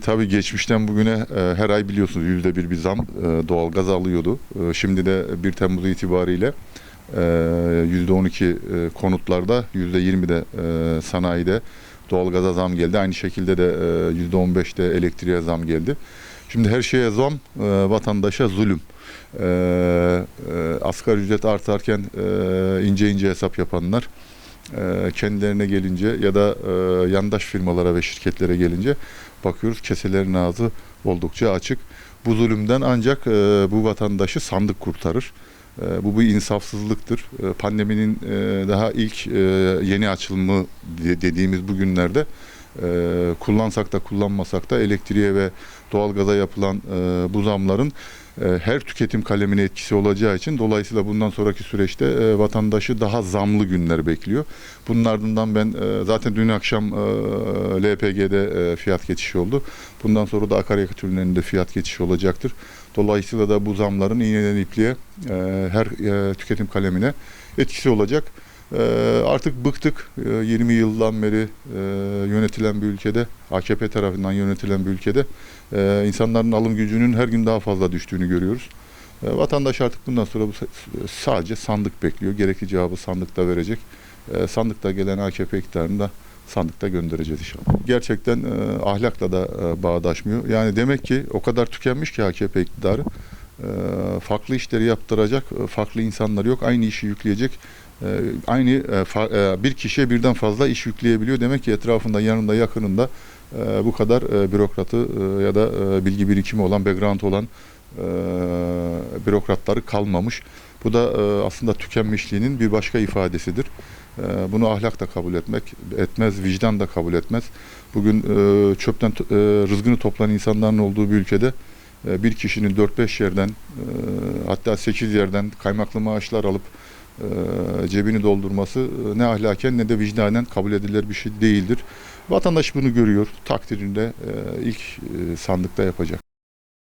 tabii geçmişten bugüne e, her ay biliyorsunuz yüzde bir bir zam e, doğalgaz alıyordu. E, şimdi de 1 Temmuz itibariyle yüzde on iki e, konutlarda yüzde yirmi de e, sanayide doğalgaza zam geldi. Aynı şekilde de yüzde on beşte elektriğe zam geldi. Şimdi her şeye zam vatandaşa zulüm. Asgari ücret artarken ince ince hesap yapanlar kendilerine gelince ya da e, yandaş firmalara ve şirketlere gelince bakıyoruz keselerin ağzı oldukça açık. Bu zulümden ancak e, bu vatandaşı sandık kurtarır. E, bu bir insafsızlıktır. Pandeminin daha ilk yeni açılımı de- dediğimiz bu günlerde e, kullansak da kullanmasak da elektriğe ve doğalgaza yapılan e, bu zamların e, her tüketim kalemine etkisi olacağı için dolayısıyla bundan sonraki süreçte e, vatandaşı daha zamlı günler bekliyor. Bunun ardından ben zaten dün akşam LPG'de fiyat geçişi oldu. Bundan sonra da akaryakıt ürünlerinde fiyat geçişi olacaktır. Dolayısıyla da bu zamların iğneden ipliğe her tüketim kalemine etkisi olacak. E, artık bıktık. E, 20 yıldan beri e, yönetilen bir ülkede, AKP tarafından yönetilen bir ülkede e, insanların alım gücünün her gün daha fazla düştüğünü görüyoruz. E, vatandaş artık bundan sonra sadece sandık bekliyor. Gerekli cevabı sandıkta verecek. Sandıkta gelen AKP iktidarını da sandıkta göndereceğiz inşallah. Gerçekten ahlakla da bağdaşmıyor. Yani demek ki o kadar tükenmiş ki AKP iktidarı. E, farklı işleri yaptıracak, e, farklı insanlar yok. Aynı işi yükleyecek. e, aynı e, bir kişiye birden fazla iş yükleyebiliyor. Demek ki etrafında, yanında, yakınında bu kadar bürokratı ya da bilgi birikimi olan, background olan bürokratları kalmamış. Bu da aslında tükenmişliğinin bir başka ifadesidir. Bunu ahlak da kabul etmek etmez, vicdan da kabul etmez. Bugün çöpten rızgını toplayan insanların olduğu bir ülkede bir kişinin 4-5 yerden e, hatta 8 yerden kaymaklı maaşlar alıp e, cebini doldurması e, ne ahlaken ne de vicdanen kabul edilir bir şey değildir. Vatandaş bunu görüyor, takdirinde ilk sandıkta yapacak.